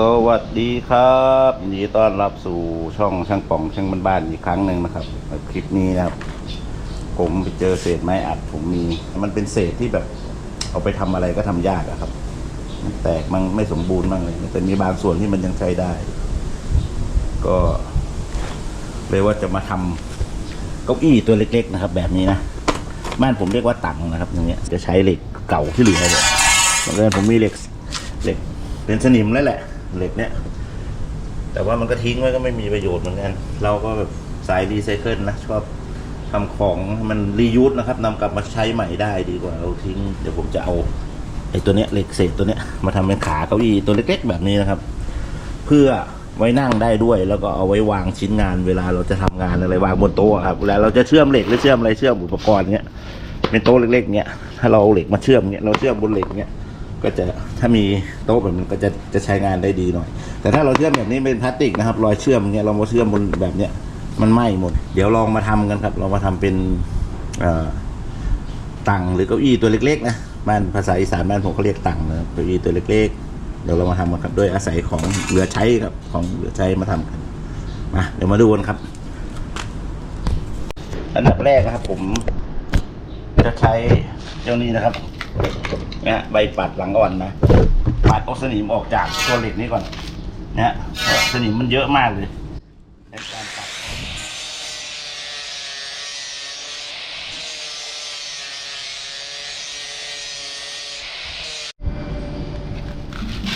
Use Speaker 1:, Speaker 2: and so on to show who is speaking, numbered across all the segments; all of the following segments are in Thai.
Speaker 1: สวัสดีครับยินดีต้อนรับสู่ช่องช่างป่องช่างบ้านๆอีกครั้งหนึ่งนะครับคลิปนี้นะครับ ผมไปเจอเศษไม้อัดผมมี มันเป็นเศษที่แบบ เอาไปทำอะไรก็ทำยากอะครับมันแตกมันไม่สมบูรณ์บ้างเลยแต่มีบางส่วนที่มันยังใช้ได้ ก็เลยว่าจะมาทำเก้าอี้ตัวเล็ก ๆ นะครับ แบบนี้นะบ้านผมเรียกว่าตังนะครับอย่างเงี้ยจะใช้เหล็กเก่าที่เหลือเลยบังเอิญผมมีเหล็กเหล็กเป็นสนิมแล้วแหละ เหล็กเนี้ยแต่ว่ามันก็ทิ้งไว้ก็ไม่มีประโยชน์เหมือนกัน เราก็แบบสายรีไซเคิลนะชอบทำของมันรียูสนะครับนำกลับมาใช้ใหม่ได้ดีกว่า เราทิ้งเดี๋ยวผมจะเอาไอ้ตัวเนี้ยเหล็กเศษตัวเนี้ยมาทำเป็นขาเก้าอี้ตัวเล็กๆแบบนี้นะครับ เพื่อไว้นั่งได้ด้วย แล้วก็เอาไว้วางชิ้นงาน เวลาเราจะทำงานอะไรวางบนโต๊ะครับเวลาเราจะเชื่อมเหล็กหรือเชื่อมอะไรเชื่อมอุปกรณ์เนี้ยเป็นโต๊ะเล็กๆเนี้ยถ้าเราเอาเหล็กมาเชื่อมเนี้ยเราเชื่อมบนเหล็กเนี้ย ก็จะถ้ามีโต๊ะแบบนี้ก็จะจะใช้งานได้ดีหน่อย แต่ถ้าเราเชื่อมแบบนี้เป็นพลาสติกนะครับ รอยเชื่อมเนี้ยเรามาเชื่อมบนแบบเนี้ยมันไหม้หมด เดี๋ยวลองมาทำกันครับ เรามาทำเป็นเอ่อตังหรือเก้าอี้ตัวเล็กๆนะบ้านภาษาอีสานบ้านผมเขาเรียกตังนะเก้าอี้ตัวเล็กๆ เดี๋ยวเรามาทำกันครับด้วยอาศัยของเหลือใช้ครับของเหลือใช้มาทำกันมาเดี๋ยวมาดูกันครับ อันดับแรกนะครับผมจะใช้เจ้านี้นะครับ นี่ใบปัดหลังอ่อนนะปัดเอาสนิมออกจากตัวเหล็กนี้ก่อนนี่ยเพราะสนิมมันเยอะมากเลยในการปัด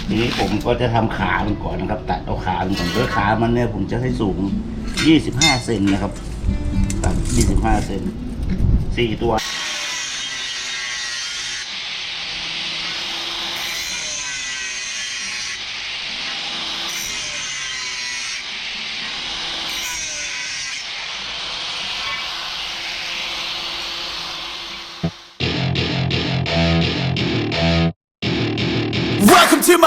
Speaker 1: ทีนี้ผมก็จะทำขามันก่อนนะครับ ตัดเอาขามันก่อนโดยขามันเนี่ยผมจะให้สูง 25 เซนนะครับตัด25 เซนสี่ตัว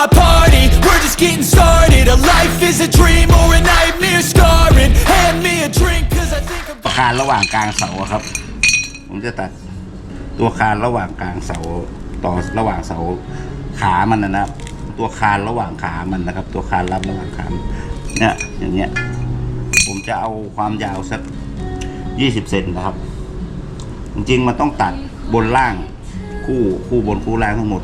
Speaker 2: my party, we're just getting started A life is a dream or a nightmare scarring Hand me a drink cause I think I'm
Speaker 1: คานระหว่างกลางเสาอะครับ ผมจะตัดตัวคานระหว่างกลางเสาต่อระหว่างเสาขามันนะนะครับตัวคานระหว่างขามันนะครับ ตัวคานรับระหว่างขาเนี่ยอย่างเงี้ย ผมจะเอาความยาวสักยี่สิบเซนนะครับ จริงๆมันต้องตัดบนล่างคู่คู่บนคู่ล่างทั้งหมด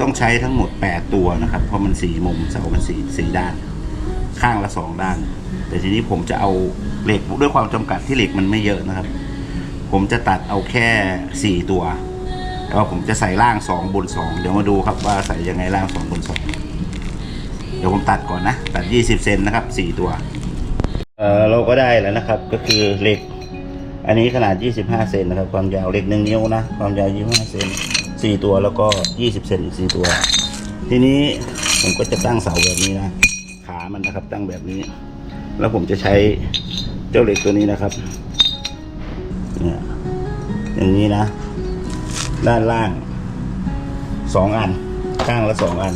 Speaker 1: ต้องใช้ทั้งหมดแปดตัวนะครับ เพราะมันสี่มุมเสามันสี่สี่ด้าน ข้างละสองด้าน แต่ทีนี้ผมจะเอาเหล็กด้วยความจำกัดที่เหล็กมันไม่เยอะนะครับ ผมจะตัดเอาแค่สี่ตัวแล้วผมจะใส่ล่างสองบนสองเดี๋ยวมาดูครับว่าใส่ยังไงล่างสองบนสองเดี๋ยวผมตัดก่อนนะ ตัดยี่สิบเซนนะครับสี่ตัว เออเราก็ได้แล้วนะครับ ก็คือเหล็ก อันนี้ขนาด 25 เซนนะครับ ความยาวเหล็กหนึ่งนิ้วนะ ความยาว 25 เซน สี่ตัวแล้วก็20เซนอีกสี่ตัว ทีนี้ผมก็จะตั้งเสาแบบนี้นะ ขามันนะครับตั้งแบบนี้ แล้วผมจะใช้เจ้าเหล็กตัวนี้นะครับ เนี่ยอย่างนี้นะ ด้านล่างสองอัน ข้างละสองอัน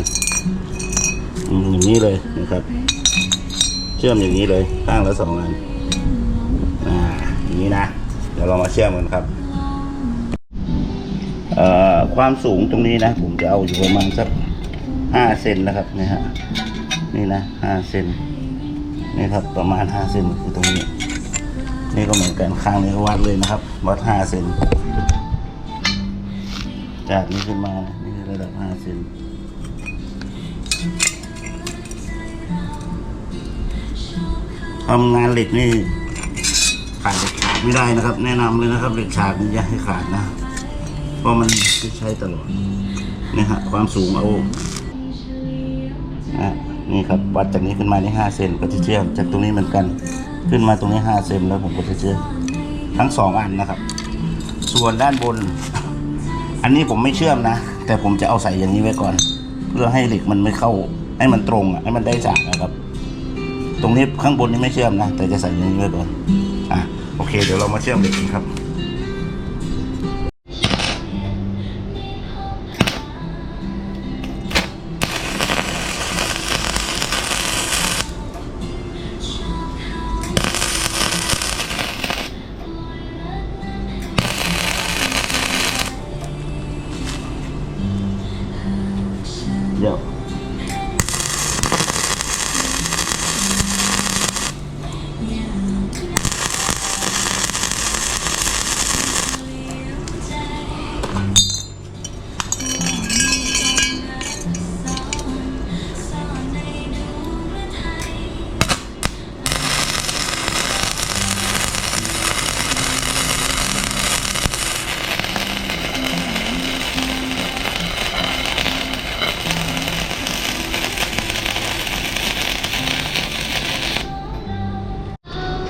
Speaker 1: อย่างนี้เลยนะครับ เชื่อมอย่างนี้เลย ข้างละสองอัน อ่า อย่างนี้นะ เดี๋ยวเรามาเชื่อมกันครับ ความสูงตรงนี้นะ ผมจะเอาอยู่ประมาณสักห้าเซนนะครับนี่ฮะนี่นะห้าเซนนี่ครับประมาณห้าเซนคือตรงนี้ นี่ก็เหมือนกันข้างนี้วัดเลยนะครับ วัดห้าเซนจากนี้ขึ้นมานี่คือระดับห้าเซนทำงานเหล็กนี่ขาดเหล็กฉากไม่ได้นะครับ แนะนำเลยนะครับเหล็กฉากนี่อย่าให้ขาดนะ เพราะมันใช้ตลอดนี่ฮะความสูงเอาอะนี่ครับวัดจากนี้ขึ้นมานี่ห้าเซนก็จะเชื่อมจากตรงนี้เหมือนกันขึ้นมาตรงนี้ห้าเซนแล้วผมก็จะเชื่อมทั้งสองอันนะครับ ส่วนด้านบน อันนี้ผมไม่เชื่อมนะ แต่ผมจะเอาใส่อย่างนี้ไว้ก่อน เพื่อให้เหล็กมันไม่เข้า ให้มันตรงอะให้มันได้ฉากนะครับ ตรงนี้ข้างบนนี่ไม่เชื่อมนะ แต่จะใส่อย่างนี้ไว้ก่อนอะโอเค เดี๋ยวเรามาเชื่อมเหล็กกันครับ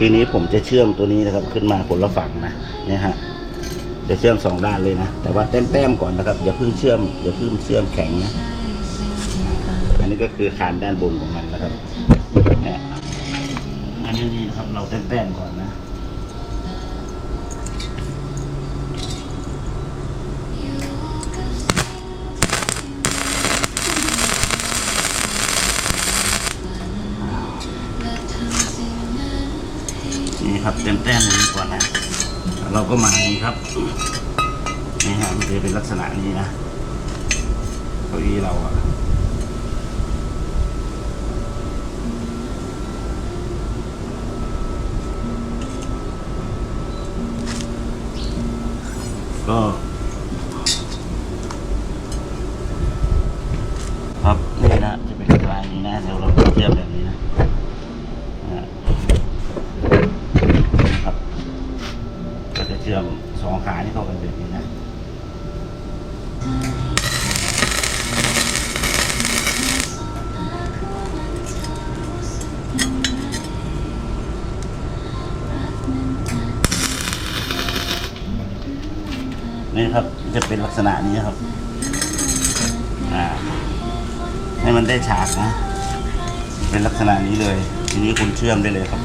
Speaker 1: ทีนี้ผมจะเชื่อมตัวนี้นะครับขึ้นมาคนละฝั่งนะเนี่ยฮะจะเชื่อมสองด้านเลยนะ แต่ว่าแต้มๆก่อนนะครับอย่าเพิ่งเชื่อมอย่าเพิ่งเชื่อมแข็งนะอันนี้ก็คือคานด้านบนของมันนะครับเนี่ยอันนี้นี่นะครับเราแต้มๆก่อนนะ ครับเต็มแต้มนี้ก่อนนะ เราก็มาอย่างนี้ครับ นี่ฮะมันจะเป็นลักษณะนี้นะเก้าอี้เราอะก็ นี่ครับ จะเป็นลักษณะนี้ครับ อ่า ให้มันได้ฉากนะ เป็นลักษณะนี้เลย ทีนี้คุณเชื่อมได้เลยครับ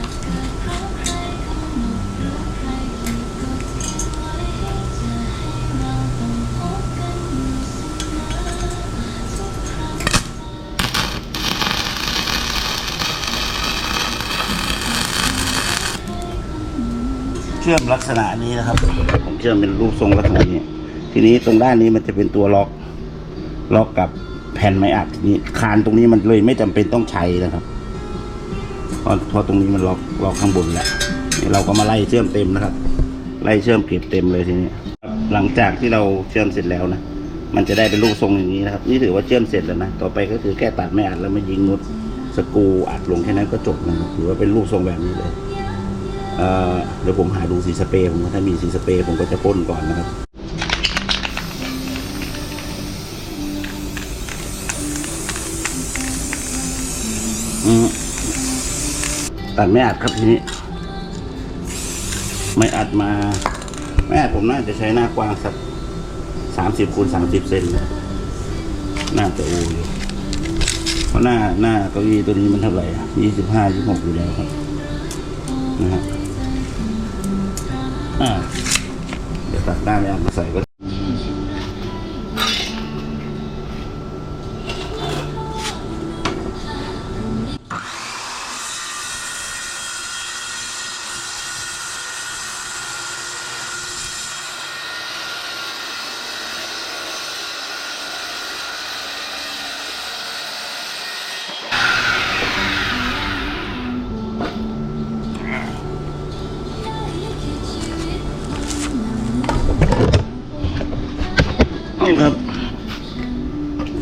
Speaker 1: ชื่อมลักษณะนี้นะครับ ผมเชื่อมเป็นรูปทรงลักษณะนี้ทีนี้ตรงด้านนี้มันจะเป็นตัวล็อกล็อกกับแผ่นไม้อัดทีนี้คานตรงนี้มันเลยไม่จำเป็นต้องใช้นะครับเพราะเพราะตรงนี้มันล็อกล็อกข้างบนแล้วเราก็มาไล่เชื่อมเต็มนะครับ ไล่เชื่อมเก็บเต็มเลยทีนี้หลังจากที่เราเชื่อมเสร็จแล้วนะมันจะได้เป็นรูปทรงอย่างนี้นะครับ นี่ถือว่าเชื่อมเสร็จแล้วนะต่อไปก็คือแค่ตัดไม่อัดแล้วมายิงนุดสกูอัดลงแค่นั้นก็จบนะถือว่าเป็นรูปทรงแบบนี้เลย เดี๋ยวผมหาดูสีสเปรย์ผมถ้ามีสีสเปรย์ผมก็จะพ่นก่อนนะครับตัดไม่อัดครับทีนี้ ไม่อัดมา ไม่อัดผมน่าจะใช้หน้ากว้างสักสามสิบคูณสามสิบเซนน่าจะโออยู่เพราะหน้าหน้าเก้าอี้ตัวนี้มันเท่าไหร่ยี่สิบห้ายี่สิบหกอยู่แล้วครับ นะฮะ อ่า เดี๋ยวตัดหน้าไม่เอามาใส่ก็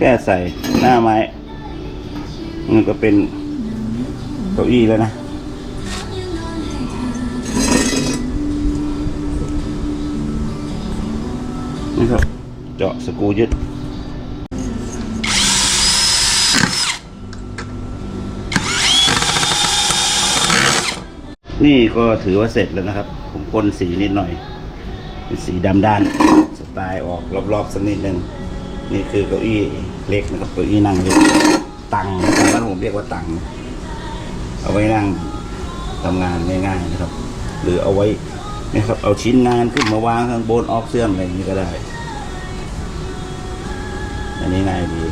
Speaker 1: ค่ใส่หน้าไม้มันก็เป็นเก้าอี้แล้วนะนี่ครับเจาะสกูยึดนี่ก็ถือว่าเสร็จแล้วนะครับ ผมพ่นสีนิดหน่อย เป็นสีดำด้าน สไตล์ออกรอบๆสักนิดนึง นี่คือเก้าอี้เล็กนะครับเก้าอี้นั่งเล็กตังบ้านผมเรียกว่าตังเอาไว้นั่งทำงานง่ายๆนะครับ หรือเอาไว้นะครับเอาชิ้นงานขึ้นมาวางข้างบนออกเสื่อมอะไรอย่างนี้ก็ได้ อันนี้ง่ายดี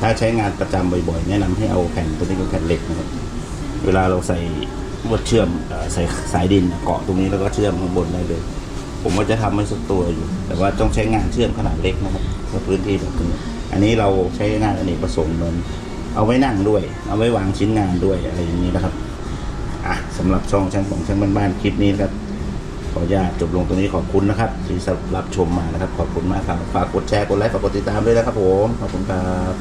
Speaker 1: ถ้าใช้งานประจำบ่อยๆ แนะนำให้เอาแผ่นตัวนี้เป็นแผ่นเหล็กนะครับ เวลาเราใส่ลวดเชื่อมใส่สายดินเกาะตรงนี้แล้วก็เชื่อมข้างบนได้เลย ผมว่าจะทำให้สุดตัวอยู่ แต่ว่าต้องใช้งานเชื่อมขนาดเล็กนะครับในพื้นที่แบบนี้อันนี้เราใช้งานอเนกประสงค์เหมือนเอาไว้นั่งด้วย เอาไว้วางชิ้นงานด้วยอะไรอย่างนี้นะครับอะสำหรับช่องช่างของช่างบ้านๆคลิปนี้นครับขออนุญาตจบลงตรงนี้ขอบคุณนะครับที่รับชมมานะครับ ขอบคุณมากครับฝากกดแชร์กดไลค์ฝากกดติดตามด้วยนะครับผมขอบคุณครับ